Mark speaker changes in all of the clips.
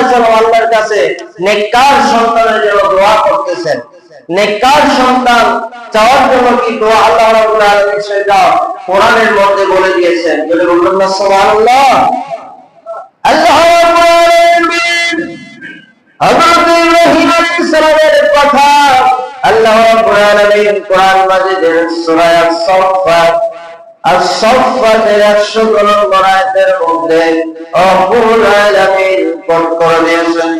Speaker 1: আলাইসাল্লাম আল্লাহর কাছে নেককার সন্তানের জন্য দোয়া করতেছেন। নেককার সন্তান চাওয়ার জন্য কি দোয়া আল্লাহ রাব্বুল আলামিন সেটা কোরআনের মধ্যে বলে দিয়েছেন। বলে বললেন না, সুবহানাল্লাহ। আল্লাহ রাব্বুল আলামিন হযরত ইব্রাহিম আলাইহিস সালামের কথা আল্লাহ রাব্বুল আলামিন কোরআন মাজিদের সূরা আস-সাফফাত আস-সাফফাতের 100 নম্বর আয়াতের মধ্যে রব্বুল আলামিন কোট করে দিয়েছেন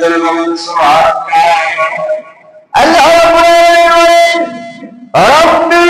Speaker 1: রব্বি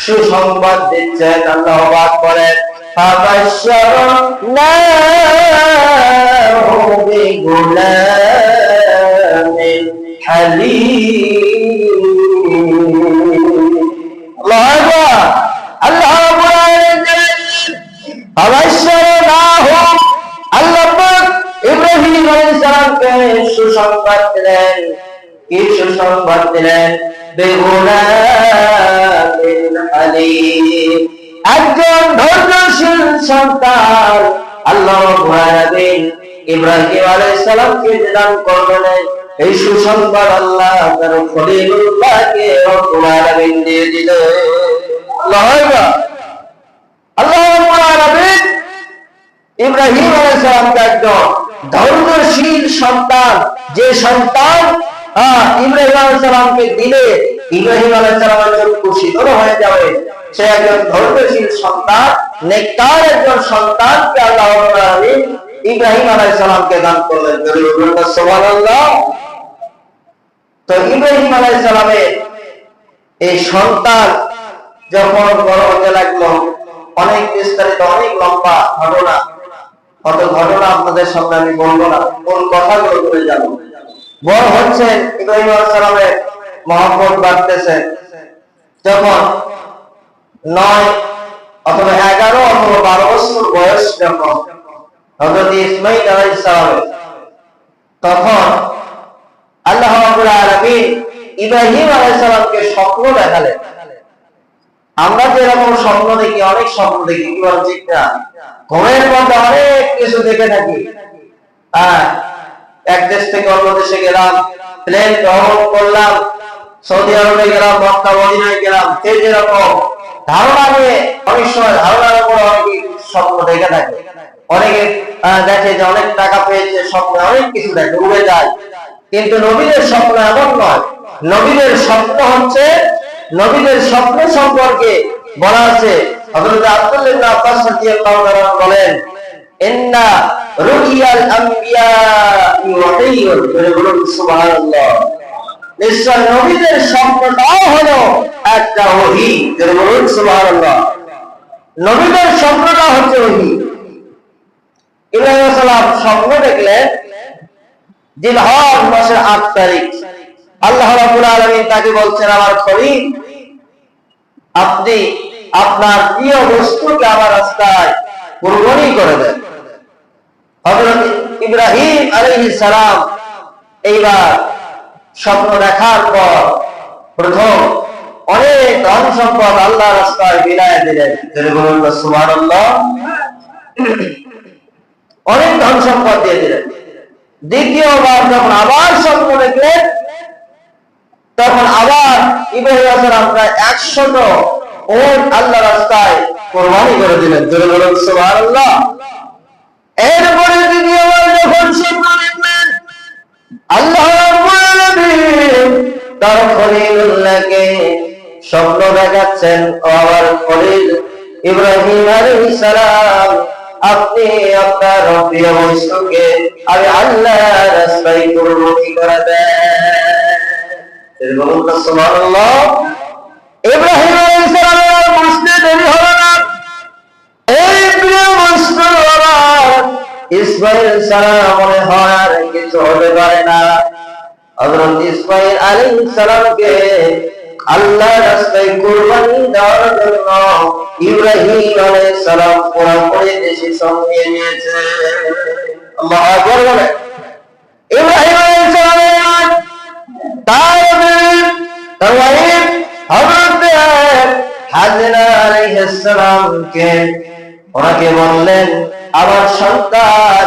Speaker 1: সুসংবাদ দিচ্ছেন আল্লাহ বাদ করেন। সুসংবাদ দিলেন কি সুসংবাদ দিলেন বেগুলা একজন ধৈর্যশীল সন্তান, আল্লাহ ইব্রাহিম আলাইহিস সালামকে দান করলেন এই সুসংবাদ আল্লাহ তার দিয়ে আল্লাহু ইব্রাহিম আলাইহিস সালামকে একজন সন্তান, যে সন্তান ইব্রাহিম আলাইহিস সালামকে দিলে ইব্রাহিম আলাইহিস চক্ষু শীতল হয়ে যাবে। সে একজন ধৈর্যশীল সন্তান, নেককার একজন সন্তানকে আল্লাহ রাব্বুল আলামিন ইব্রাহিম আলাইহিস দান করলেন। তো ইব্রাহিম আলাইহিস এই সন্তান যখন বড় হতে লাগল, অনেক বিস্তারিত, অনেক লম্বা ঘটনা। কত ঘটনা আপনাদের সামনে আমি বলব না, কোন কথাগুলো বলে যাব। বড় হচ্ছে ইব্রাহিম আলাইসালামের মহব্বত বাড়তেছে। যখন নয় অথবা এগারো অথবা বারো বছর বয়স যখন হজরত ইসমাইল আলাইসালামের তখন আল্লাহ আলামিন ইব্রাহিম আলাইহিস সালামকে স্বপ্ন দেখালেন। আমরা যেরকম স্বপ্ন দেখি, অনেক স্বপ্ন দেখি, কি বল ঠিক না? ঘুমের মধ্যে অনেক কিছু দেখে থাকি। হ্যাঁ এক দেশ থেকে অন্য দেশে গেলাম প্লেন ভ্রমণ করলাম সৌদি আরবে গেলাম, মক্কা, মদিনায় গেলাম সে যেরকম ধারণা নিয়ে অনেক সময় ধারণার উপর অনেকে স্বপ্ন দেখে থাকে। অনেকে দেখে যে অনেক টাকা পেয়েছে, স্বপ্নে অনেক কিছু দেখে, উড়ে যায়। কিন্তু নবীদের স্বপ্ন এমন নয়। নবীদের স্বপ্ন হচ্ছে, নবীদের স্বপ্ন সম্পর্কে বলা আছে। হযরত আব্দুল্লাহ আব্বাস রাদিয়াল্লাহু তাআলা বলেন, ইন্না রুইয়াল আম্বিয়া ওয়াহিয়ুন। বলে সুবহানাল্লাহ। নিশ্চয় নবীদের স্বপ্নটাও হলো একটা ওহী। নবীদের স্বপ্নটা হচ্ছে ওহী। স্বপ্ন দেখলেন মাসের তারিখ। আল্লাহ তাকে বলছেন, আমার খলিল আপনি আপনার প্রিয় বস্তুকে আমার রাস্তায় কুরবানি করে দেন। হযরত ইব্রাহিম আলাইহিস সালাম এইবার স্বপ্ন দেখার পর প্রথম অনেক ধন সম্পদ আল্লাহ রাস্তায় বিলায় দিলেন। অনেক ধন সম্পদ দিয়ে দিলেন। দ্বিতীয়বার যখন আবার স্বপ্ন দেখলেন, তখন আবার ইব্রাহিম আসসালাম প্রায় একশত ওট আল্লাহ রাস্তায় কোরবানি করে দিলেন। ধরে বলুন, সুবহানাল্লাহ। এরপরে দ্বিতীয়বার যখন স্বপ্ন দেখলেন আল্লাহ তার খলিলুল্লাহকে স্বপ্ন দেখাচ্ছেন আমার খলিল ইব্রাহিম আলাইহিস সালাম। আপনি আপনার প্রিয় আমি আল্লাহ রাস্তায় পূর্ণতি করে দেন। ইব্রাহিম আলাইহিস সালামের বুঝতে দেরি না। এই প্রিয় আমার ইসমাইল ছাড়া মনে হয় কিছু হতে পারে না। হযরত ইসমাইল আলাইহিস আল্লাহ রাস্তায় কুরবানি দেওয়ার জন্য ইব্রাহিম আলাইহিস সালাম পুরোপুরি দেশে সঙ্গে নিয়েছে। আল্লাহু আকবার বলে। ইব্রাহিম আলাইহিস তার তার ওয়াইফ হাজরা ওনাকে বললেন, আমার সন্তান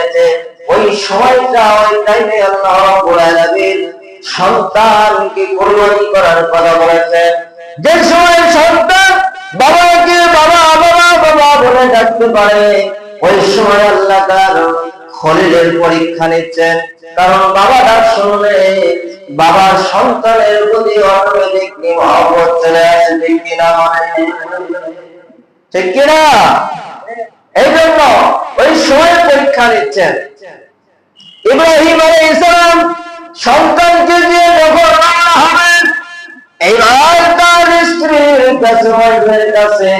Speaker 1: সন্তানকে করার কথা বলেছেন। যে সময় সন্তান বাবাকে বাবা বাবা বাবা বলে ডাকতে পারে, ওই সময় আল্লাহ তার পরীক্ষা নিচ্ছেন। কারণ বাবা ডাক শুনলে বাবার সন্তানের প্রতি অটোমেটিক মহব্বত চলে আসে, ঠিক কিনা? ঠিক কিনা? এই জন্য ওই সময় পরীক্ষা নিচ্ছেন। ইব্রাহিম ইসলাম সন্তানকে দিয়ে যখন এইবার তার স্ত্রীর কাছে কাছে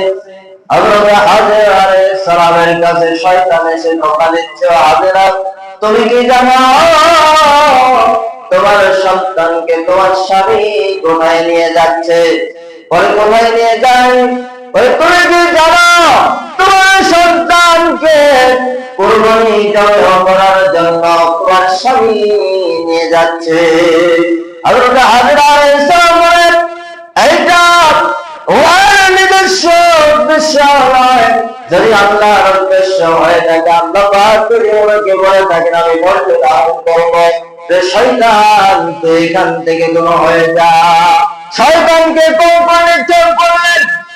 Speaker 1: তোমার সন্তানকে তোমার স্বামী কোথায় নিয়ে যাচ্ছে? পরে কোথায় নিয়ে যায় তুমি কি জানো, তোমার সন্তানকে কুরবানি করার জন্য তোমার স্বামী নিয়ে যাচ্ছে। হযরত হাজরা বলেন, এইটা ওয়ার উদ্দেশ্য নয়। যদি আল্লাহর উদ্দেশ্য হয়ে থাকে, আল্লাহ পাক করে ওনাকে বলে থাকেন, আমি বলতে ধারণ করব যে শয়তান এখান থেকে দূর হয়ে যা। শয়তানকে কোম্পানি চোখ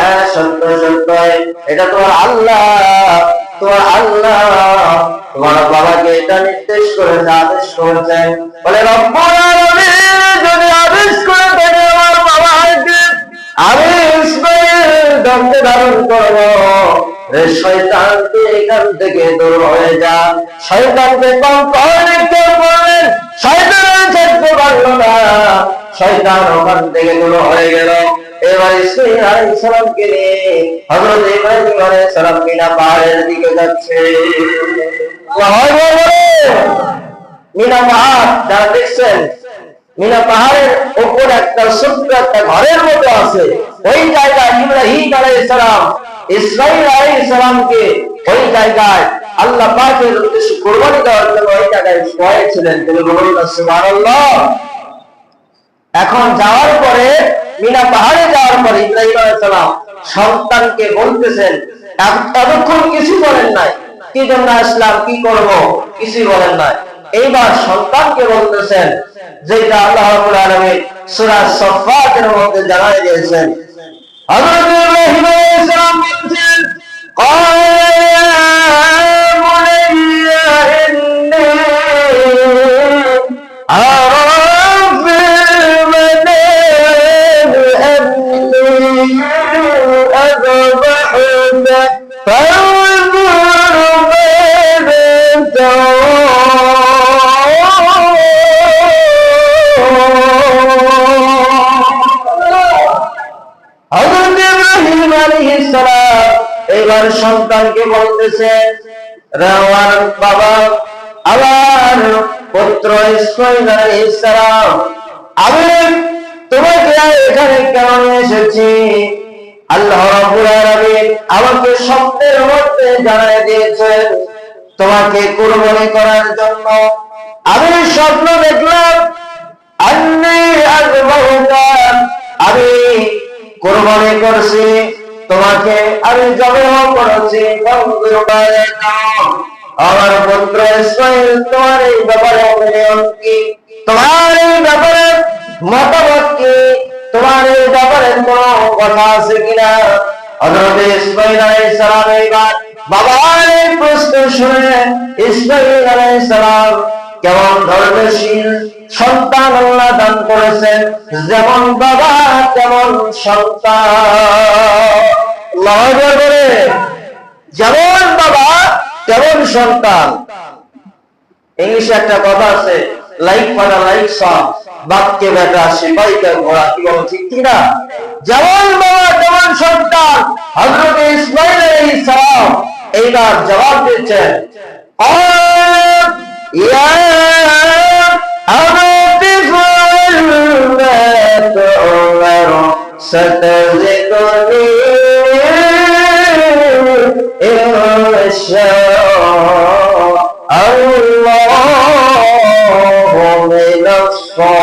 Speaker 1: হ্যাঁ বাবাকে এটা নির্দেশ করেছে, আদেশ বলে যদি আদেশ করে থাকে আমার বাবাকে, আমি ধারণ করব। রে এখান থেকে দূর হয়ে যা। শয়তানকে কম করে কেউ শয়তান ঘরের মতো আছে। ওই জায়গায় ইব্রাহিম আলাইহিস সালাম, ইসরাইল আলাইহিস সালামকে ওই জায়গায় আল্লাহ পাকের উদ্দেশ্যে কুরবানি দেওয়ার জন্য ওই জায়গায় শোয়াইছিলেন তিনি বলুন সুবহানাল্লাহ। এখন যাওয়ার পরে মিনা পাহাড়ে যাওয়ার পরে ইব্রাহিম আলাইহিস সালাম সন্তানকে বলতেছেন এতক্ষণ কিছু বলেন নাই কি জন্য আসলাম কি করব কিছু বলেন নাই এইবার সন্তানকে বলতেছেন যেটা আল্লাহ রাব্বুল আলামিন সূরা সাফফাতের মধ্যে জানাই দিয়েছেন হযরত ইব্রাহিম আলাইহিস সালাম বলছেন قال يا এবার সন্তানকে বলতেছে রে আমার বাবা, আমার পুত্র ইসমাইল আলাইহিস সালাম, আমি তোমাকে এখানে কেন এসেছি? আল্লাহ আমাকে স্বপ্নের মধ্যে জানাই দিয়েছেন, তোমাকে কুরবানি করার জন্য। আমি স্বপ্ন দেখলাম আমি কুরবানি করছি, তোমাকে আমি জবাহ করেছি আমার পুত্র ইসমাইল, তোমার এই ব্যাপারে তোমার এই ব্যাপারে মতামত কি? কেমন ধর্মশীল, সন্তান আল্লাহ দান করেছেন, যেমন বাবা, তেমন সন্তান। যেমন বাবা, তেমন সন্তান। ইংলিশে একটা কথা আছে লাইক ফাটা লাইক সং বাক্যে বেটা সিপাইকা ঘোড়া কি বলো ঠিক কি না যেমন বাবা তেমন সন্তান হযরত ইসমাইল আলাইহিস সালাম এইবার জবাব দিচ্ছেন قال يا أبت فعل ما تؤمر ستجدني إن شاء الله من الصابرين আল্লাহ রাব্বুল আলামিন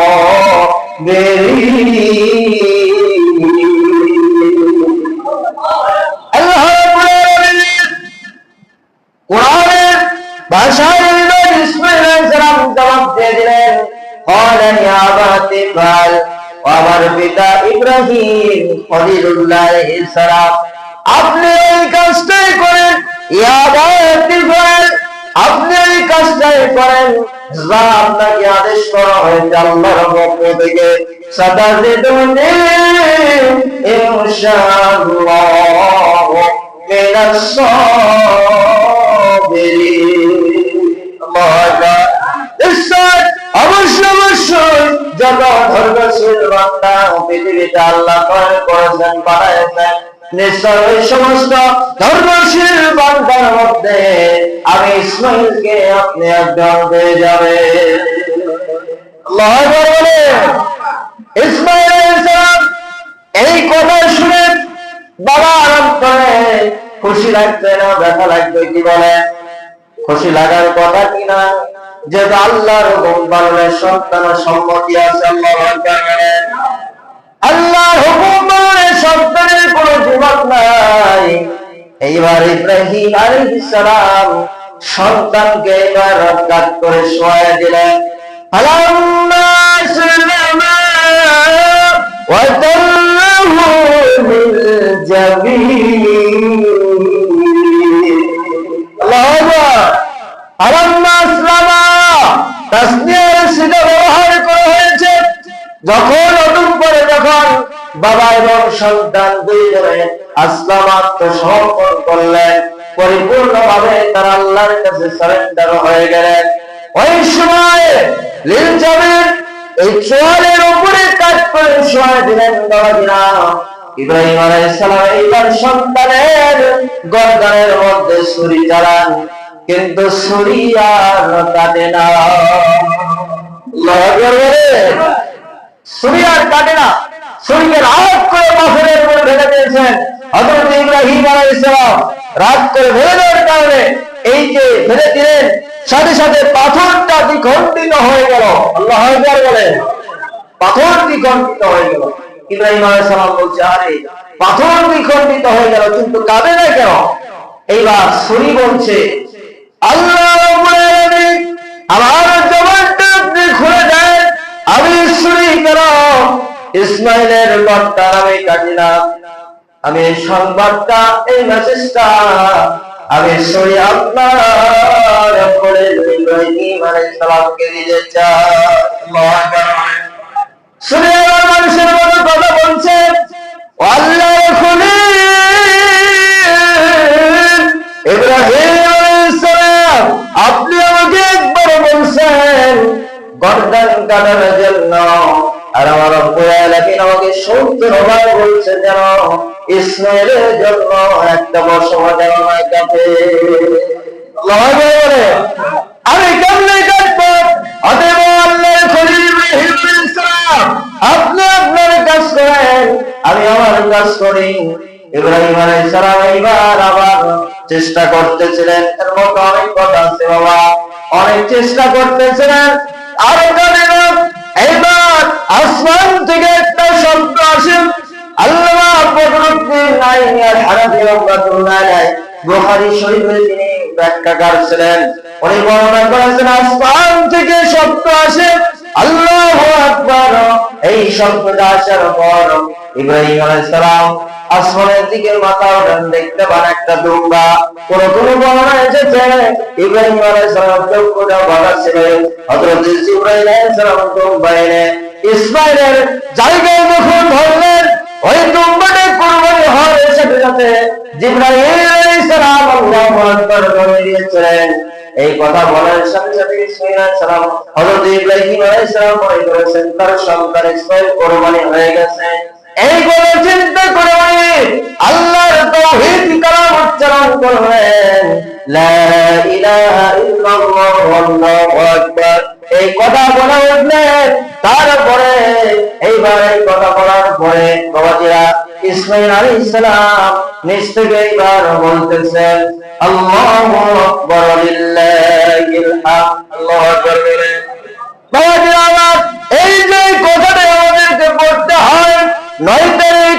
Speaker 1: কোরআনের পিতা ইব্রাহিম খলিলুল্লাহ সালাম আপনি এই করেন ইয়াবাতি কাল আপনি এই কাজটাই করেন। যা আপনাকে আদেশ করা হয়েছে আল্লাহর পক্ষ থেকে, সদা জিদুনি ইনশাআল্লাহ মিনাস নিশ্চয় সমস্ত ধর্মশীল ইসমাইলকে আপনি একজন পেয়ে যাবে ইসমাইল এই কথা শুনে বাবা আরাম করে, খুশি লাগবে না, ব্যথা লাগবে কি বলে? খুশি লাগার কথা যেহেতু আল্লাহর হুকুম পালনের সন্তান সম্মতি আছে, আল্লাহ হুকুম পালনের সন্তানের কোনো যুবক নাই। এইবার ইব্রাহিম আলাইহিস সালাম সন্তানকে এবার কাজ করে শোয়া দিলেন ব্যবহার করা হয়েছে যখন অদূর পরে যখন বাবা এবং সন্তান দুইজনে আসলাম আত্মসমর্পণ করলেন পরিপূর্ণভাবে তারা আল্লাহর কাছে সারেন্ডার হয়ে গেলেন। ওই সময় লীল যাবেন এই চোয়ালের উপরে কাজ করে শোয়া দিলেন বাবা দিনা ইব্রাহিম আলাইহিস সালাম এইবার সন্তানের গর্দানের মধ্যে ছুরি চালান, কিন্তু ছুরি আর কাটে না। ছুরি আর কাটে না। ছুরিকে রাত করে পাথরের উপরে ফেলে দিয়েছেন। হযরত ইব্রাহিম দ্বিখণ্ডিত হয়ে গেল। আল্লাহ বলে পাথর দ্বিখণ্ডিত হয়ে হয়ে গেল, কিন্তু কাঁদে না কেন? এইবার ছুরি বলছে, আল্লাহ আমার জবানটা খুলে দেন, আমি ছুরি কেন? ইসমাইলের লটটা আমি কাটি না। আমি এই সংবাদটা, এই মেসেজটা, আমি ছুরি আপনার করে আলাইহিস সালামকে দিতে চাই। শুনে মানুষের মতো কথা বলছে। আল্লাহ খুলি ইব্রাহিম আপনি আমাকে একবার বলছেন, গর্দান কাটার জন্য আর আমার আমাকে বলছে যেন ইসমাইলের জন্য একটা কাছে কেমনে কাটবো অতএব আপনি আপনার কাজ করেন, আমি আমার কাজ করি। ইব্রাহিম আলাইহিস সালাম এইবার আবার চেষ্টা করতেছিলেন। এর মতো অনেক কথা আছে বাবা। অনেক চেষ্টা করতেছিলেন, আরও আসমান থেকে একটা শব্দ আসে। ইব্রাহিম আসমানের দিকে মাথা উঠান দেখতে পান একটা দুম্বা কোন কোন বর্ণনা এসেছে, ইব্রাহিম আলাইহিস সালাম বাধা ছিলেন ইব্রাহিম সালাম দুম্বা এনে ইসমাইলের জায়গায় যখন ধরলেন, ওই দুম্বাটা কুরবানি তার কুরবানি হয়ে গেছে। এই বলে চিন্তা উচ্চারণ আকবার। এই কথা বলে উঠলেন। তারপরে এইবার এই কথা বলার পরে বাবাজিরা ইসমাইল আলাইহিস সালাম নিজ থেকে এইবার বলতেছেন এই যে কথাটা আমাদেরকে পড়তে হয় নয় তারিখ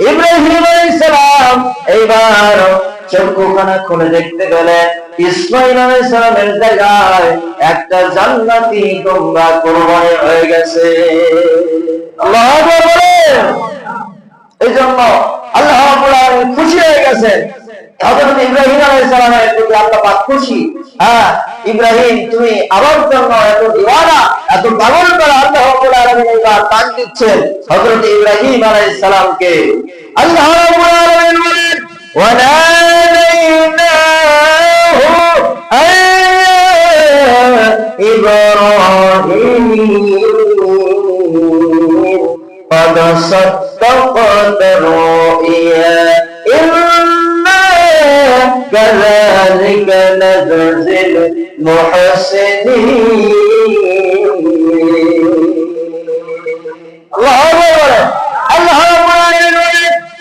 Speaker 1: ইব্রাহিম আলাইহিস সালাম এইবার খুলে দেখতে গেলে ইসমাইল আলাইহিস সালামের জায়গায় একটা জান্নাতি তোমরা কোরবানি হয়ে গেছে আল্লাহ আকবার বলেন এই জন্য আল্লাহ রাব্বুল আলামিন খুশি হয়ে গেছেন হযরত ইব্রাহিম আলাইহিস সালামের প্রতি আল্লাহ পাক খুশি হ্যাঁ ইব্রাহিম তুমি আমার জন্য এত দিওয়ানা এত পাগল করে আল্লাহ রাব্বুল আলামিন এইবার টান দিচ্ছেন হযরত ইব্রাহিম আলাইহিস সালামকে আল্লাহ রাব্বুল আলামিন বলেন وناديناه أن إبراهيم قد صدقت الرؤيا إنا كذلك نجزي المحسنين الله أكبر الله أكبر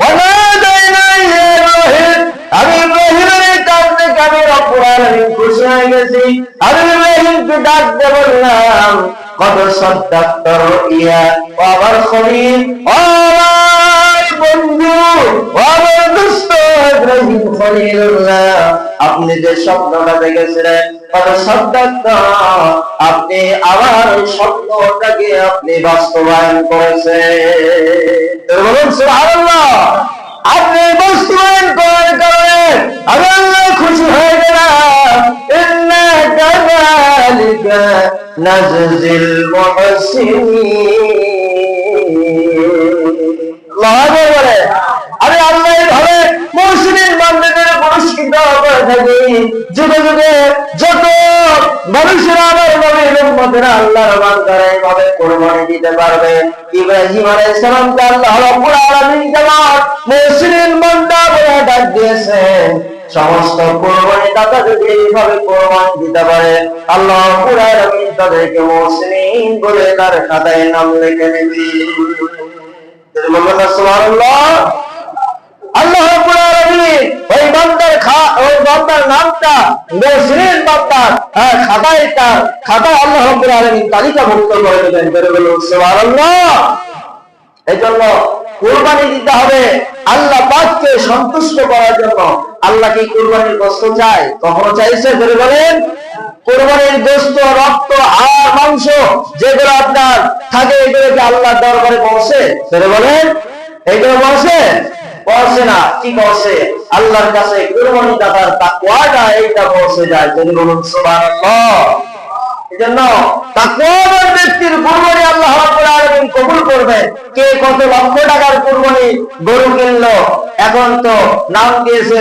Speaker 1: ونادينا يا إبراهيم আমি ইব্রাহিমের কাছ থেকে আমি রব্বুল আলামিন খুশি হয়ে গেছি আমি ইব্রাহিমকে ডাক দিয়ে বললাম কত সদ্দাক্তর ইয়া ও আমার খলিল ও আমার বন্ধু ও আমার দুষ্ট ইব্রাহিম খলিলুল্লাহ আপনি যে স্বপ্নটা দেখেছিলেন আপনি আমার ওই স্বপ্নটাকে আপনি বাস্তবায়ন করেছেন। আপনি বাস্তবায়ন করার কারণে আমি আল্লাহ খুশি হয়ে গেলাম। বলে আমি আল্লাহ এইভাবে মুসলিম বান্ধবদের পুরস্কৃত করে থাকি যুগে যুগে যত আমার আল্লাহর বান্দারা কোরবানি দিতে পারবে। ইব্রাহিম আলাইহিস সালামকে আল্লাহ রাব্বুল আলামিন যেমন মুসলিম বান্দা বলে ডাক দিয়েছেন সমস্ত কোরবানি দাতা যদি এইভাবে কোরবানি দিতে পারে, আল্লাহ রাব্বুল আলামিন তাদেরকে মুসলিম বলে তার খাতায় নাম লিখে নেবে আল্লাহ হ্যাঁ, আল্লাহ কোরবানি দিতে হবে আল্লাহ পাককে সন্তুষ্ট করার জন্য। আল্লাহ কি কোরবানির গোস্ত চায়? কখনো চাইছে? ধরে বলেন। কোরবানির গোস্ত রক্ত আর মাংস যেগুলো আপনার থাকে এগুলো কি আল্লাহর দরবারে পৌঁছে। ধরে বলেন। এগুলো পৌঁছে? পৌঁছে না, কি পৌঁছে আল্লাহর কাছে কোরবানি দাতার তাকওয়াটা এইটা পৌঁছে যায় যদি বলুন, সুবহানাল্লাহ। এজন্য তাকওয়ার ব্যক্তির কুরবানি আল্লাহ রাব্বুল আলামিন কবুল কে কত লক্ষ টাকার কুরবানি গরু কিনলো, এখন তো নাম দিয়েছে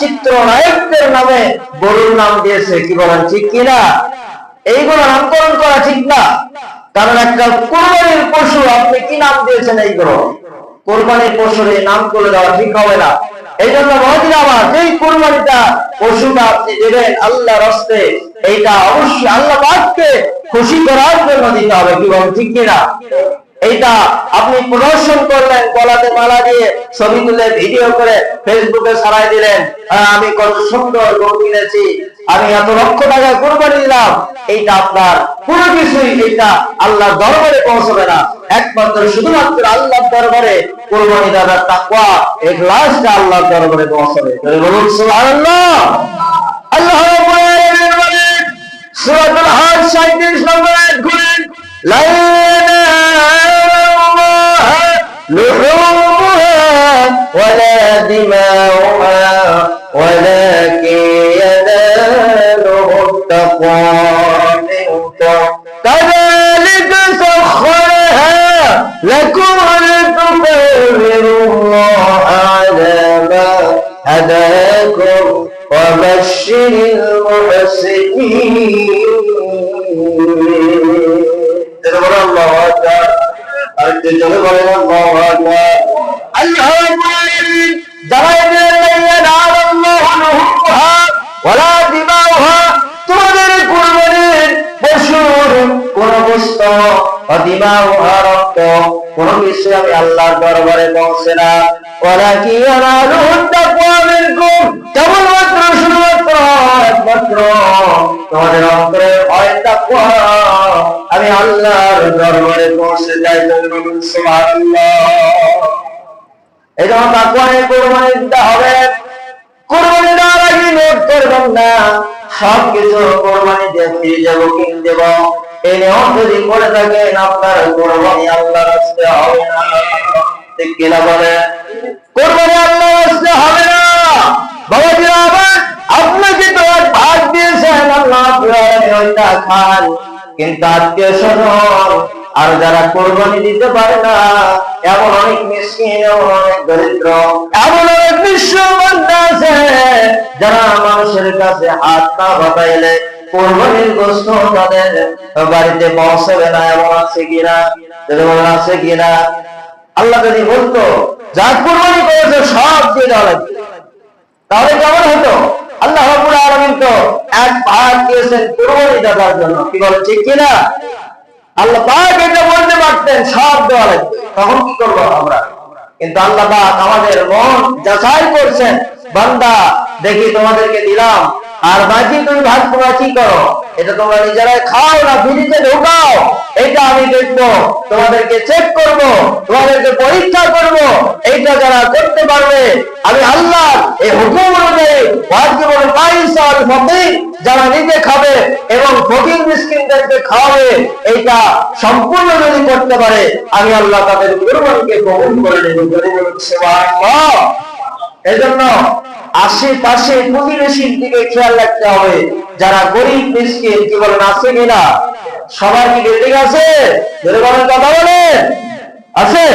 Speaker 1: চিত্রনায়কদের নামে গরুর নাম দিয়েছে, কি বলেন, ঠিক কিনা এইগুলো নামকরণ করা ঠিক না। কারণ একটা কোরবানির পশু, আপনি কি নাম দিয়েছেন এইগুলো কোরবানির পশুর নাম করে দেওয়া ঠিক হবে না। এই জন্য আমার যেই কোরবানিটা পশুটা আপনি দেবেন আল্লাহ রস্তে এইটা অবশ্যই আল্লাহ খুশি করার জন্য দিতে হবে। কি বলেন, ঠিক কিনা? এইটা আপনি প্রদর্শন করলেন, গলাতে মালা দিয়ে ছবি তুলে ভিডিও করে ফেসবুকে ছাড়াই দিলেন। আমি কত সুন্দর গরু কিনেছি, আমি এত লক্ষ টাকা কোরবানি দিলাম। এইটা আপনার কোনো কিছুই এটা আল্লাহ দরবারে পৌঁছবে না। একমাত্র শুধুমাত্র আল্লাহ দরবারে কোরবানি দাদার তাকওয়া এই লাশটা আল্লাহ দরবারে পৌঁছবে। বলুন, সুবহানাল্লাহ। আল্লাহ রাব্বুল হজ 37 নম্বর আয়াত খুলেন লা لحومها ولا دماؤها ولكن يناله التقوى. منكم كذلك سخرها لكم لتكبروا الله على ما هداكم وبشر المحسنين. জোরে বলেন আল্লাহু আকবার আল্লাহু আকবার যারা ইল্লাল্লাহ আল্লাহু নুহা ওয়ালা দিমাউহা তোমাদের কুরবানির পশুর কোন বস্তু শুধুমাত্র আল্লাহর দরবারে পৌঁছে তুমি বলুন, সুবহানাল্লাহ। এই জন্য তাকওয়ারে কোরবানি দিতে হবে, কোরবানি দেওয়ার আগে নোট করবেন না সব কিছু কোরবানি দিয়ে ফিরে যাব, কিনে দেব। এই নিয়ম যদি করে থাকেন, আপনার কোরবানি আল্লাহ রাস্তে হবে না। ঠিক কিনা বলে? কোরবানি আল্লাহ রাস্তে হবে না। বাবা জি আবার আপনাকে তো ভাগ দিয়েছেন? আল্লাহ, আপনি ওইটা খান। কিন্তু আত্মীয় স্বজন আর যারা কোরবানি দিতে পারে না, এমন অনেক মিসকিন অনেক দরিদ্র, এমন অনেক বিশ্ব আছে, যারা মানুষের কাছে হাত না বাতাইলে কোরবানির গোস্ত তাদের বাড়িতে পৌঁছাবে না, এমন আছে কিনা? আছে কিনা? আল্লাহ যদি বলতো যা কোরবানি করেছে সব দিয়ে দেওয়া তাহলে কেমন হতো? আল্লাহ তো এক ভাগ দিয়েছেন কুরবানি দেওয়ার জন্য। কি বলে, ঠিক আল্লাহ এটা বলতে পারতেন, সব দেওয়া লাগবে তখন কি করব আমরা? কিন্তু আল্লাহ আমাদের মন যাচাই করছেন। বান্দা, দেখি তোমাদেরকে দিলাম। আর বাকি তুমি ভাগ কি করো? এটা তোমরা নিজেরাই খাও না, ফ্রিজে ঢোকাও। এটা আমি দেখব, তোমাদেরকে চেক করব, তোমাদেরকে পরীক্ষা করব। এইটা যারা করতে পারবে, আমি আল্লাহ এই হুকুম অনুযায়ী যারা নিজে খাবে এবং ফকির মিসকিনদেরকে খাওয়াবে, এইটা সম্পূর্ণ যদি করতে পারে, আমি আল্লাহ তাদের কুরবানিকে কবুল করে নেব। এজন্য আশেপাশে প্রতিবেশীর দিকে খেয়াল রাখতে হবে। যারা গরিব, মিসকিন, কি বলেন, আছে কিনা সবার কি বিল্ডিং আছে? কথা বলেন। আছে?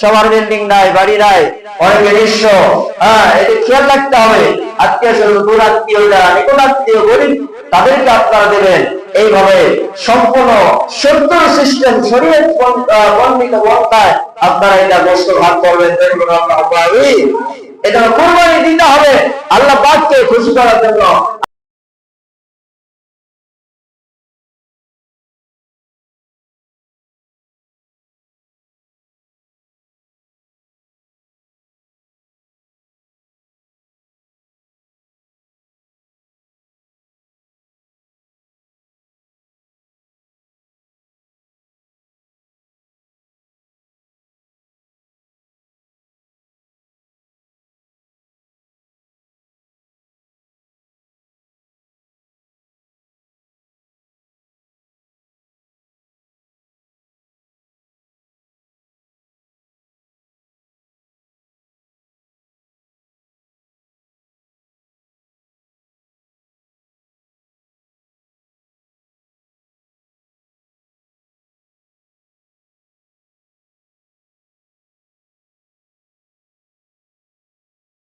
Speaker 1: সবার বিল্ডিং নাই, বাড়ি নাই, অনেকে নিঃস্ব হ্যাঁ এটা খেয়াল রাখতে হবে। আত্মীয় স্বজন দূর আত্মীয় যারা নিকট আত্মীয়, গরিব, তাদেরকে আপনারা দেবেন। এইভাবে সম্পূর্ণ সত্য সিস্টেম শরীর বর্ণিত বন্ধায় আপনারা এটা গোস্ত ভাগ করবেন। দেখবেন এটা কোরবানি দিতে হবে। আল্লাহ পাককে খুশি করার জন্য